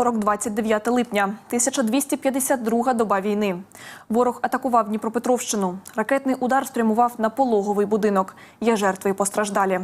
Вівторок, 29 липня, 1252 доба війни. Ворог атакував Дніпропетровщину. Ракетний удар спрямував на пологовий будинок. Є жертви і постраждалі.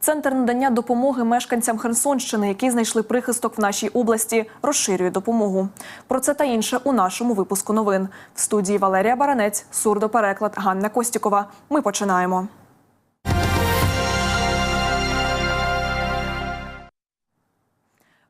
Центр надання допомоги мешканцям Херсонщини, які знайшли прихисток в нашій області, розширює допомогу. Про це та інше у нашому випуску новин. В студії Валерія Баранець, сурдопереклад Ганна Костікова. Ми починаємо.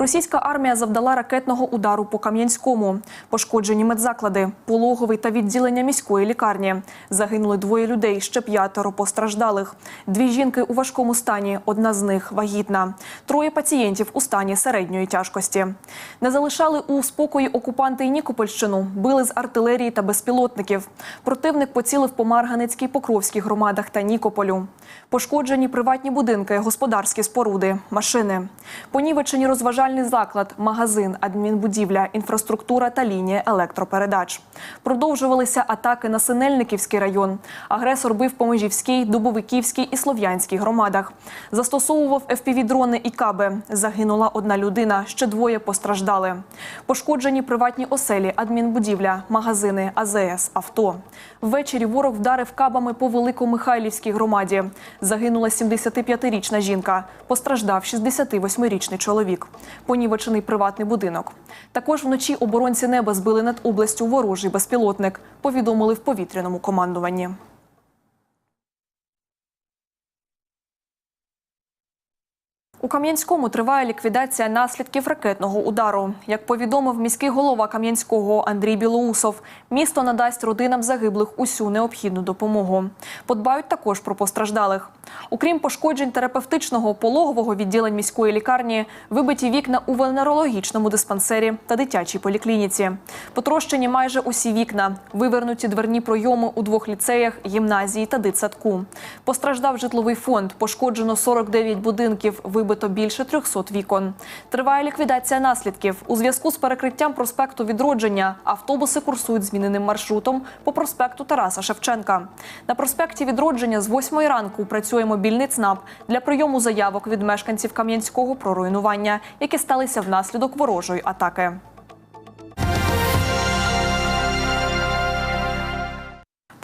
Російська армія завдала ракетного удару по Кам'янському. Пошкоджені медзаклади, пологовий та відділення міської лікарні. Загинули двоє людей, ще п'ятеро постраждалих. Дві жінки у важкому стані, одна з них вагітна. Троє пацієнтів у стані середньої тяжкості. Не залишали у спокої окупанти й Нікопольщину, били з артилерії та безпілотників. Противник поцілив по Марганецькій, Покровській громадах та Нікополю. Пошкоджені приватні будинки, господарські споруди, машини. Понівечені розважальний заклад, магазин, адмінбудівля, інфраструктура та лінія електропередач. Продовжувалися атаки на Синельниківський район. Агресор бив по Межівській, Дубовиківській і Слов'янській громадах. Застосовував FPV-дрони і каби. Загинула одна людина, ще двоє постраждали. Пошкоджені приватні оселі, адмінбудівля, магазини, АЗС, авто. Ввечері ворог вдарив кабами по Великомихайлівській громаді. Загинула 75-річна жінка. Постраждав 68-річний чоловік. Понівечений приватний будинок. Також вночі оборонці неба збили над областю ворожий безпілотник. Повідомили в повітряному командуванні. У Кам'янському триває ліквідація наслідків ракетного удару. Як повідомив міський голова Кам'янського Андрій Білоусов, місто надасть родинам загиблих усю необхідну допомогу. Подбають також про постраждалих. Окрім пошкоджень терапевтичного пологового відділень міської лікарні, вибиті вікна у венерологічному диспансері та дитячій поліклініці. Потрощені майже усі вікна, вивернуті дверні пройоми у двох ліцеях, гімназії та дитсадку. Постраждав житловий фонд, пошкоджено 49 будинків, вибито більше 300 вікон. Триває ліквідація наслідків. У зв'язку з перекриттям проспекту Відродження автобуси курсують зміненим маршрутом по проспекту Тараса Шевченка. На проспекті Відродження з 8 ранку працює мобільний ЦНАП для прийому заявок від мешканців Кам'янського про руйнування, які сталися внаслідок ворожої атаки.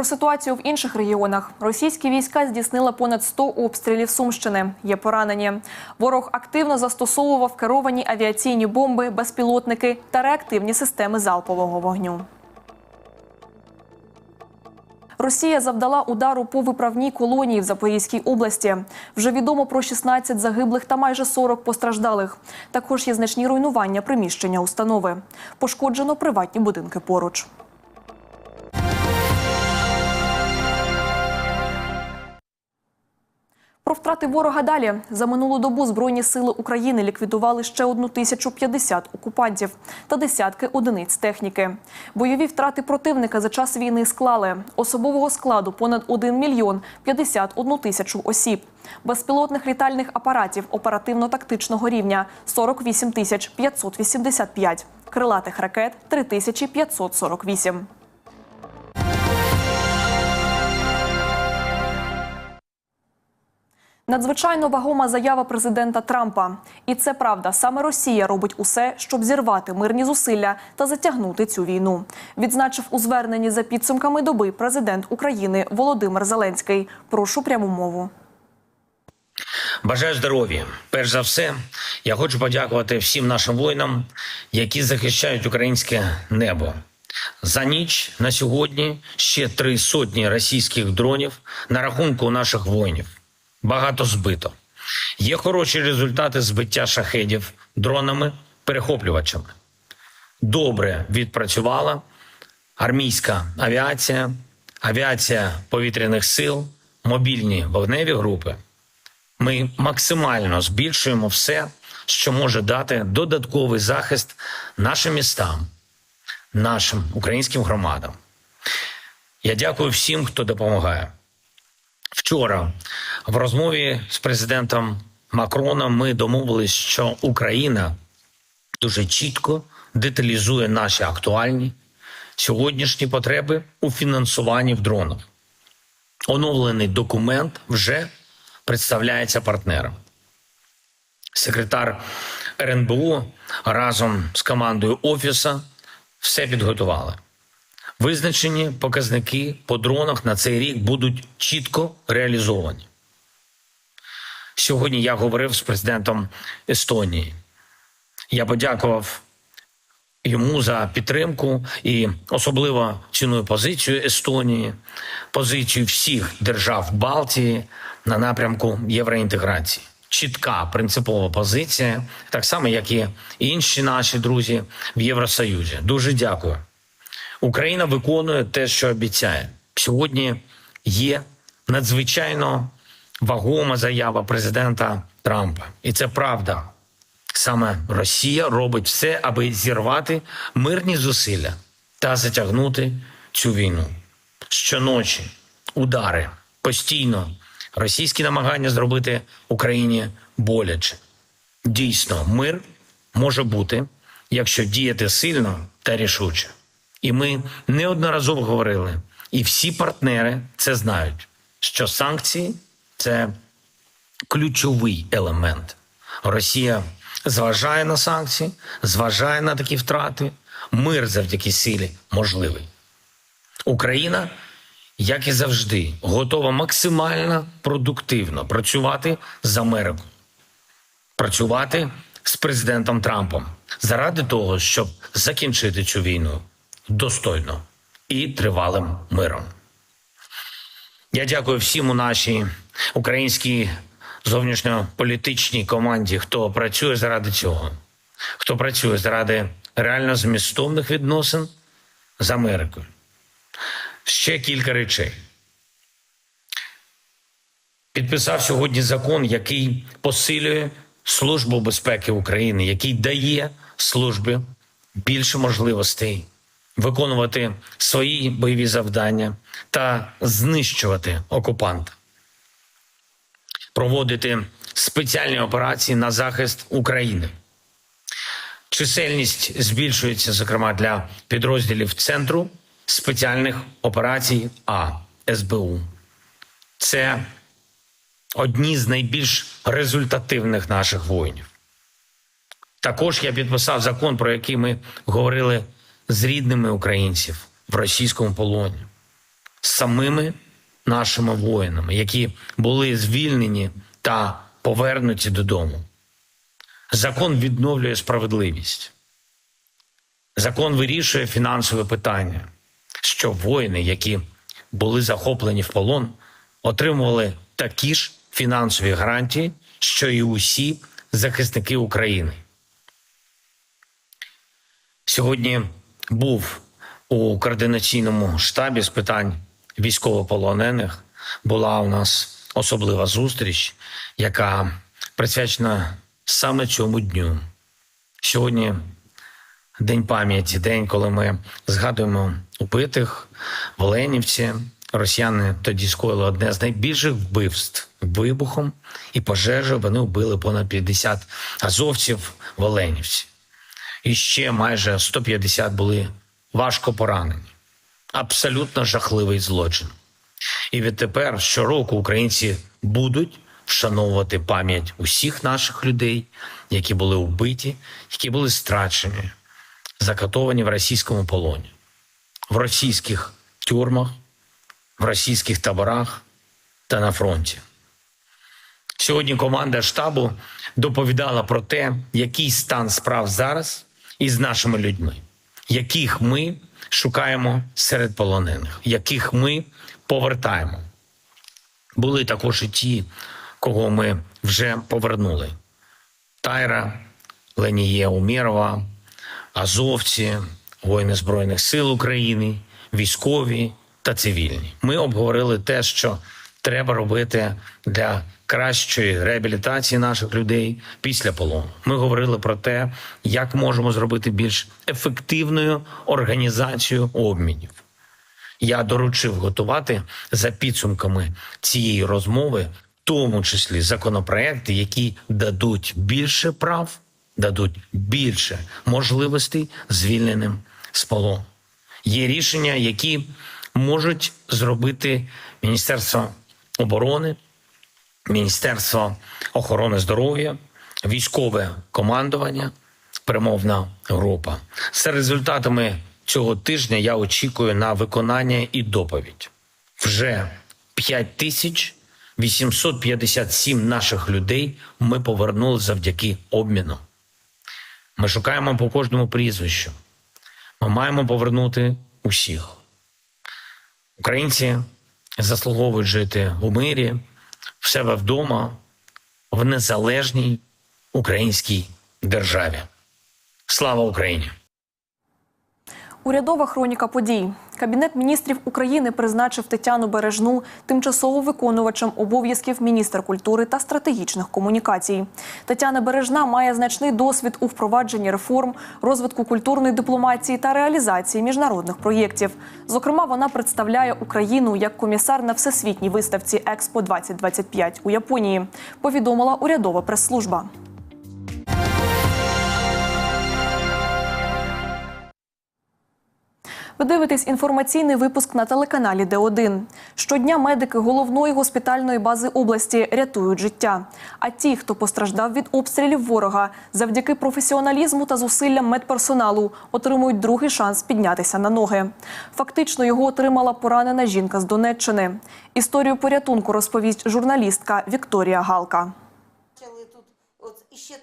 Про ситуацію в інших регіонах російські війська здійснили понад 100 обстрілів Сумщини. Є поранені. Ворог активно застосовував керовані авіаційні бомби, безпілотники та реактивні системи залпового вогню. Росія завдала удару по виправній колонії в Запорізькій області. Вже відомо про 16 загиблих та майже 40 постраждалих. Також є значні руйнування приміщення установи. Пошкоджено приватні будинки поруч. Втрати ворога далі за минулу добу збройні сили України ліквідували ще одну тисячу 50 окупантів та десятки одиниць техніки. Бойові втрати противника за час війни склали особового складу понад 1 мільйон 51 тисячу осіб. Безпілотних літальних апаратів оперативно-тактичного рівня 48 тисяч 585. Крилатих ракет 3548. Надзвичайно вагома заява президента Трампа. І це правда, саме Росія робить усе, щоб зірвати мирні зусилля та затягнути цю війну. Відзначив у зверненні за підсумками доби президент України Володимир Зеленський. Прошу пряму мову. Бажаю здоров'я. Перш за все, я хочу подякувати всім нашим воїнам, які захищають українське небо. За ніч на сьогодні ще три сотні російських дронів на рахунку наших воїнів. Багато збито. Є хороші результати збиття шахедів дронами, перехоплювачами. Добре відпрацювала армійська авіація, авіація повітряних сил, мобільні вогневі групи. Ми максимально збільшуємо все, що може дати додатковий захист нашим містам, нашим українським громадам. Я дякую всім, хто допомагає. Вчора в розмові з президентом Макроном ми домовились, що Україна дуже чітко деталізує наші актуальні сьогоднішні потреби у фінансуванні в дронах. Оновлений документ вже представляється партнерам. Секретар РНБО разом з командою офіса все підготували. Визначені показники по дронах на цей рік будуть чітко реалізовані. Сьогодні я говорив з президентом Естонії. Я подякував йому за підтримку і особливо ціную позицію Естонії, позицію всіх держав Балтії на напрямку євроінтеграції. Чітка принципова позиція, так само як і інші наші друзі в Євросоюзі. Дуже дякую. Україна виконує те, що обіцяє. Сьогодні є надзвичайно вагома заява президента Трампа, і це правда. Саме Росія робить все, аби зірвати мирні зусилля та затягнути цю війну. Щоночі удари постійно російські намагання зробити Україні боляче. Дійсно, мир може бути, якщо діяти сильно та рішуче. І ми неодноразово говорили, і всі партнери це знають, що санкції це ключовий елемент. Росія зважає на санкції, зважає на такі втрати. Мир завдяки силі можливий. Україна, як і завжди, готова максимально продуктивно працювати з Америкою, працювати з президентом Трампом заради того, щоб закінчити цю війну достойно і тривалим миром. Я дякую всім у нашій українській зовнішньополітичній команді, хто працює заради цього, хто працює заради реально змістовних відносин з Америкою. Ще кілька речей. Підписав сьогодні закон, який посилює Службу безпеки України, який дає службі більше можливостей виконувати свої бойові завдання та знищувати окупанта, проводити спеціальні операції на захист України. Чисельність збільшується, зокрема, для підрозділів Центру спеціальних операцій А СБУ. Це одні з найбільш результативних наших воїнів. Також я підписав закон, про який ми говорили з рідними українців в російському полоні, з самими нашими воїнами, які були звільнені та повернуті додому. Закон відновлює справедливість. Закон вирішує фінансове питання, що воїни, які були захоплені в полон, отримували такі ж фінансові гарантії, що і усі захисники України. Сьогодні був у координаційному штабі з питань військовополонених. Була у нас особлива зустріч, яка присвячена саме цьому дню. Сьогодні День пам'яті, день, коли ми згадуємо убитих в Оленівці. Росіяни тоді скоїли одне з найбільших вбивств вибухом і пожежею. Вони вбили понад 50 азовців в Оленівці. І ще майже 150 були важко поранені. Абсолютно жахливий злочин. І відтепер щороку українці будуть вшановувати пам'ять усіх наших людей, які були вбиті, які були страчені, закатовані в російському полоні, в російських тюрмах, в російських таборах та на фронті. Сьогодні команда штабу доповідала про те, який стан справ зараз із нашими людьми, яких ми шукаємо серед полонених, яких ми повертаємо. Були також і ті, кого ми вже повернули: Тайра, Леніє Умєрова, азовці, воїни Збройних сил України, військові та цивільні. Ми обговорили те, що треба робити для кращої реабілітації наших людей після полону. Ми говорили про те, як можемо зробити більш ефективною організацію обмінів. Я доручив готувати за підсумками цієї розмови, в тому числі законопроекти, які дадуть більше прав, дадуть більше можливостей звільненим з полону. Є рішення, які можуть зробити Міністерство оборони, Міністерство охорони здоров'я, військове командування, перемовна група. За результатами цього тижня я очікую на виконання і доповідь. Вже 5857 наших людей ми повернули завдяки обміну. Ми шукаємо по кожному прізвищу. Ми маємо повернути усіх. Українці заслуговують жити у мирі, в себе вдома, в незалежній українській державі. Слава Україні! Урядова хроніка подій. Кабінет міністрів України призначив Тетяну Бережну тимчасово виконувачем обов'язків міністра культури та стратегічних комунікацій. Тетяна Бережна має значний досвід у впровадженні реформ, розвитку культурної дипломатії та реалізації міжнародних проєктів. Зокрема, вона представляє Україну як комісар на всесвітній виставці Експо 2025 у Японії. Повідомила урядова прес-служба. Ви дивитесь інформаційний випуск на телеканалі Д1. Щодня медики головної госпітальної бази області рятують життя. А ті, хто постраждав від обстрілів ворога, завдяки професіоналізму та зусиллям медперсоналу отримують другий шанс піднятися на ноги. Фактично його отримала поранена жінка з Донеччини. Історію порятунку розповість журналістка Вікторія Галка.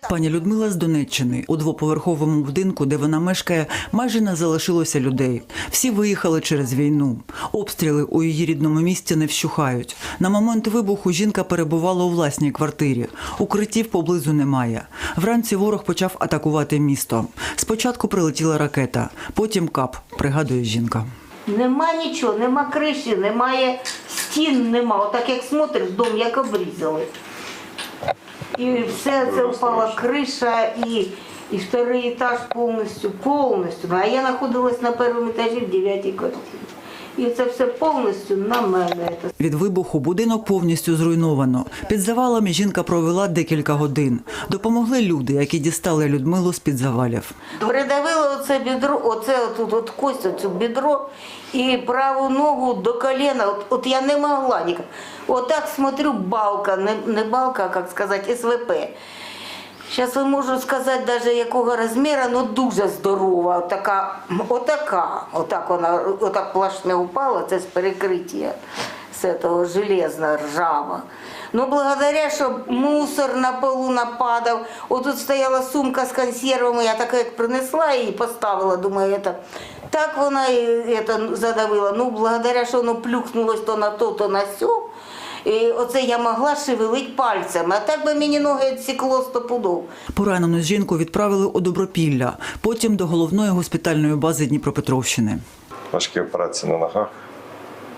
Пані Людмила з Донеччини у двоповерховому будинку, де вона мешкає, майже не залишилося людей. Всі виїхали через війну. Обстріли у її рідному місті не вщухають. На момент вибуху жінка перебувала у власній квартирі. Укриттів поблизу немає. Вранці ворог почав атакувати місто. Спочатку прилетіла ракета, потім кап, пригадує жінка. Нема нічого, нема криші, немає стін, нема. Отак як смотриш, дом як обрізали. І все це впала криша і, і второй етаж повністю, повністю. А я знаходилась на першому етажі в дев'ятій квартирі. І це все повністю на мене. Від вибуху будинок повністю зруйновано. Під завалами жінка провела декілька годин. Допомогли люди, які дістали Людмилу з під завалів. Придавило оце бідро, оце тут от кость, оцю бідро і праву ногу до коліна. От, от я не могла ніяк. Отак смотрю, балка, не, не балка, як сказати, СВП. Зараз не можу сказати навіть якого розміру, але дуже здорова. Отака, отака, отак вона, отак плашмя упала, це з перекриття з того железна, ржава. Ну, благодаря, що мусор на полу нападав. Отут стояла сумка з консервами, я така як принесла і поставила, думаю, это. так вона і это, задавила. Ну, благодаря, що воно плюхнулось то на то, то на сьо. І оце я могла шевелити пальцями, а так би мені ноги відсікло стопудов. Поранену жінку відправили у Добропілля, потім до головної госпітальної бази Дніпропетровщини. важкі операції на ногах.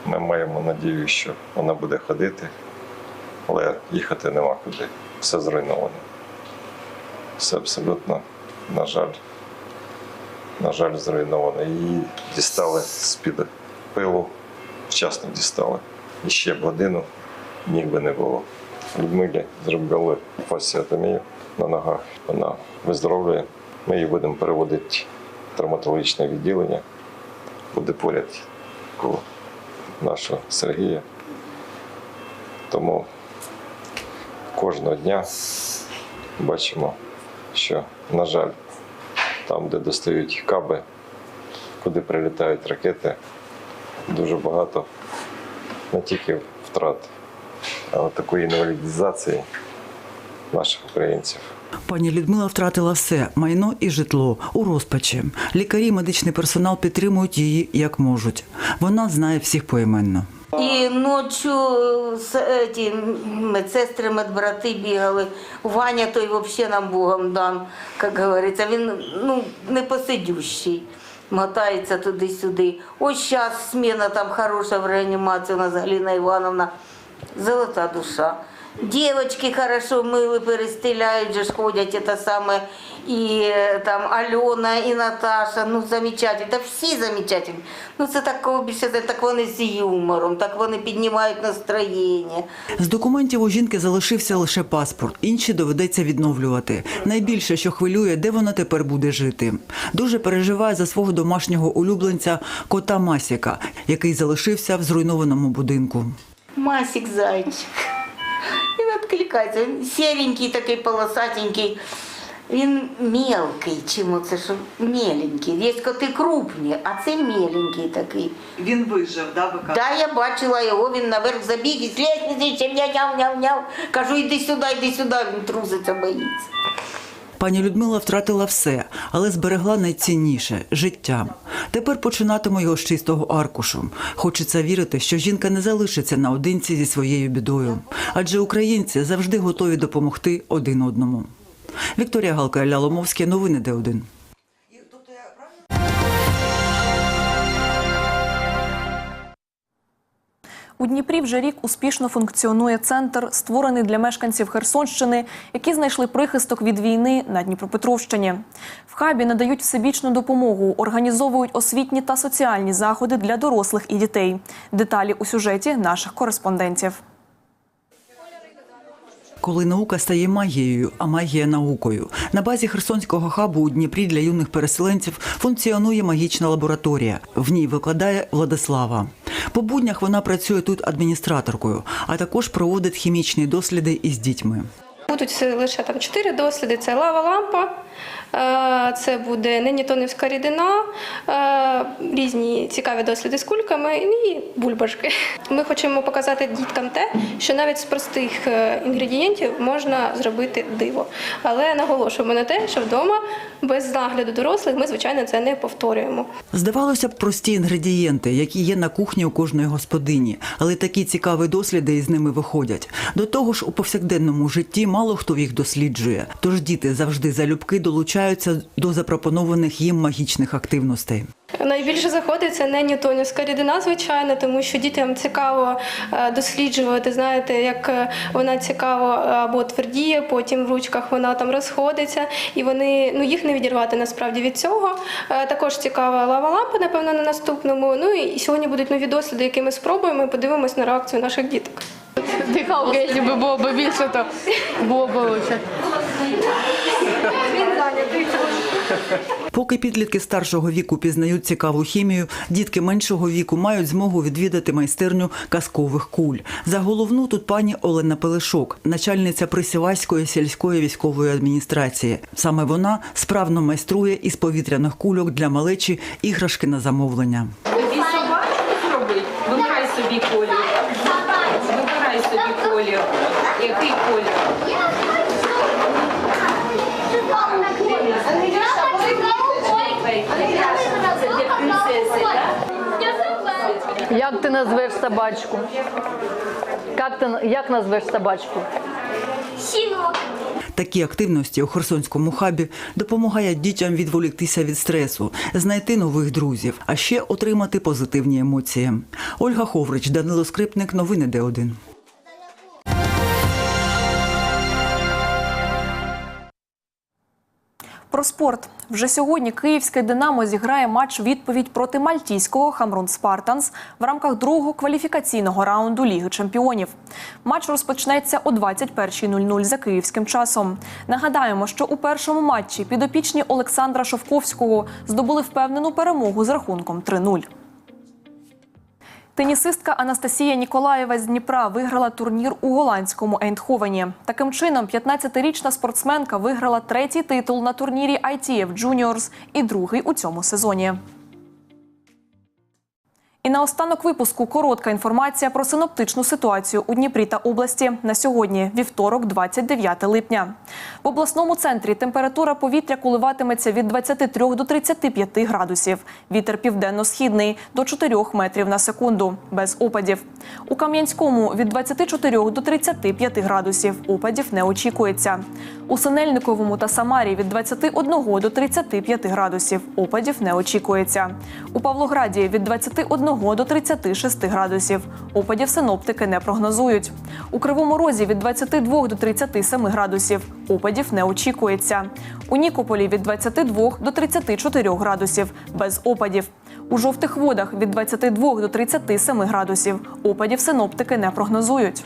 Ми маємо надію, що вона буде ходити, але їхати нема куди. Все зруйновано. Все абсолютно, на жаль, на жаль, зруйновано. Її дістали з-під пилу, вчасно дістали. І ще б годину ніг би не було. Людмилі зробили фасіатомію на ногах. Вона виздоровлює. Ми її будемо переводити в травматологічне відділення буде поряд у нашого Сергія. Тому кожного дня бачимо, що, на жаль, там, де достають каби, куди прилітають ракети, дуже багато не тільки втрат, такої інвалідизації наших українців. Пані Людмила втратила все майно і житло у розпачі. Лікарі, і медичний персонал підтримують її як можуть. Вона знає всіх поіменно. І ночі ті медсестри, медбрати бігали. Ваня той взагалі нам Богом дан, як говориться. Він ну, не посидющий. Мотається туди-сюди. Ось зараз зміна там хороша в реанімації у нас Галина Івановна. Золота душа. Девочки хорошо мили, перестеляють, же ж ходять, это саме, і е, там Альона, і Наташа, ну замечательно, та всі замечательні. Ну це такого більше, так вони з юмором, так вони піднімають настроєння. З документів у жінки залишився лише паспорт. Інші доведеться відновлювати. Найбільше, що хвилює, де вона тепер буде жити. Дуже переживає за свого домашнього улюбленця кота Масіка, який залишився в зруйнованому будинку. Масік зайчик. На відкликається. Він серенький, такий полосатенький. Він мелкий, чим оце що меленький. Є коти крупні, а це меленький такий. Він вижив, да, ви Да, я бачила його, він наверх забіг і лестниці ще няв-няв-няв. Кажу, іди сюди, іди сюди, він труситься, боїться. Пані Людмила втратила все, але зберегла найцінніше життя. Тепер починатиму його з чистого аркушу. Хочеться вірити, що жінка не залишиться наодинці зі своєю бідою, адже українці завжди готові допомогти один одному. Вікторія Галка Ляломовське, новини Д1. У Дніпрі вже рік успішно функціонує центр, створений для мешканців Херсонщини, які знайшли прихисток від війни на Дніпропетровщині. В хабі надають всебічну допомогу, організовують освітні та соціальні заходи для дорослих і дітей. Деталі у сюжеті наших кореспондентів. Коли наука стає магією, а магія наукою. На базі Херсонського хабу у Дніпрі для юних переселенців функціонує магічна лабораторія. В ній викладає Владислава. По буднях вона працює тут адміністраторкою, а також проводить хімічні досліди із дітьми. Будуть лише там чотири досліди: це лава лампа, е, це буде ненітонівська рідина, е, різні цікаві досліди з кульками і бульбашки. Ми хочемо показати діткам те, що навіть з простих е, інгредієнтів можна зробити диво. Але наголошуємо на те, що вдома без нагляду дорослих ми, звичайно, це не повторюємо. Здавалося б, прості інгредієнти, які є на кухні у кожної господині, але такі цікаві досліди із ними виходять. До того ж, у повсякденному житті мало хто їх досліджує. Тож діти завжди залюбки долучаються до запропонованих їм магічних активностей. Найбільше заходить це не ньютонівська рідина, звичайно, тому що дітям цікаво е, досліджувати. Знаєте, як е, вона цікаво е, або твердіє, потім в ручках вона там розходиться, і вони ну їх не відірвати насправді від цього. Також цікава лава лампа, напевно, на наступному. Ну і сьогодні будуть нові досліди, які ми спробуємо і подивимось на реакцію наших діток. Дихалка, якщо б було б більше, то було б лучше. Поки підлітки старшого віку пізнають цікаву хімію, дітки меншого віку мають змогу відвідати майстерню казкових куль. За головну тут пані Олена Пелешок, начальниця Присіваської сільської військової адміністрації. Саме вона справно майструє із повітряних кульок для малечі іграшки на замовлення. Тобі собачку зробить? Вибирай собі колір. Вибирай собі колір. Який колір? Це для принцеси, так? Як ти назвеш собачку? Як, ти, як назвеш собачку? Такі активності у Херсонському хабі допомагають дітям відволіктися від стресу, знайти нових друзів, а ще отримати позитивні емоції. Ольга Ховрич, Данило Скрипник, новини Д1. Про спорт вже сьогодні київське Динамо зіграє матч відповідь проти мальтійського Хамрун Спартанс в рамках другого кваліфікаційного раунду Ліги Чемпіонів. Матч розпочнеться о 21.00 за київським часом. Нагадаємо, що у першому матчі підопічні Олександра Шовковського здобули впевнену перемогу з рахунком 3-0. Тенісистка Анастасія Ніколаєва з Дніпра виграла турнір у голландському Ейндховені. Таким чином, 15-річна спортсменка виграла третій титул на турнірі ITF Juniors і другий у цьому сезоні. І наостанок випуску коротка інформація про синоптичну ситуацію у Дніпрі та області на сьогодні, вівторок, 29 липня. В обласному центрі температура повітря коливатиметься від 23 до 35 градусів. Вітер південно-східний до 4 метрів на секунду, без опадів. У Кам'янському від 24 до 35 градусів. Опадів не очікується. У Синельниковому та Самарі від 21 до 35 градусів. Опадів не очікується. У Павлограді від 21 до 36 градусів. Опадів синоптики не прогнозують. У Кривому Розі від 22 до 37 градусів. Опадів не очікується. У Нікополі від 22 до 34 градусів. Без опадів. У жовтих водах від 22 до 37 градусів. Опадів синоптики не прогнозують.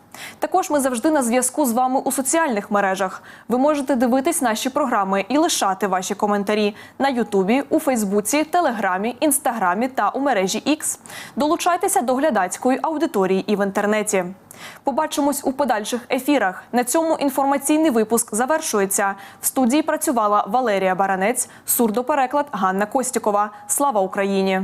Також ми завжди на зв'язку з вами у соціальних мережах. Ви можете дивитись наші програми і лишати ваші коментарі на Ютубі, у Фейсбуці, Телеграмі, Інстаграмі та у мережі X. Долучайтеся до глядацької аудиторії і в інтернеті. Побачимось у подальших ефірах. На цьому інформаційний випуск завершується. В студії працювала Валерія Баранець, сурдопереклад Ганна Костікова. Слава Україні!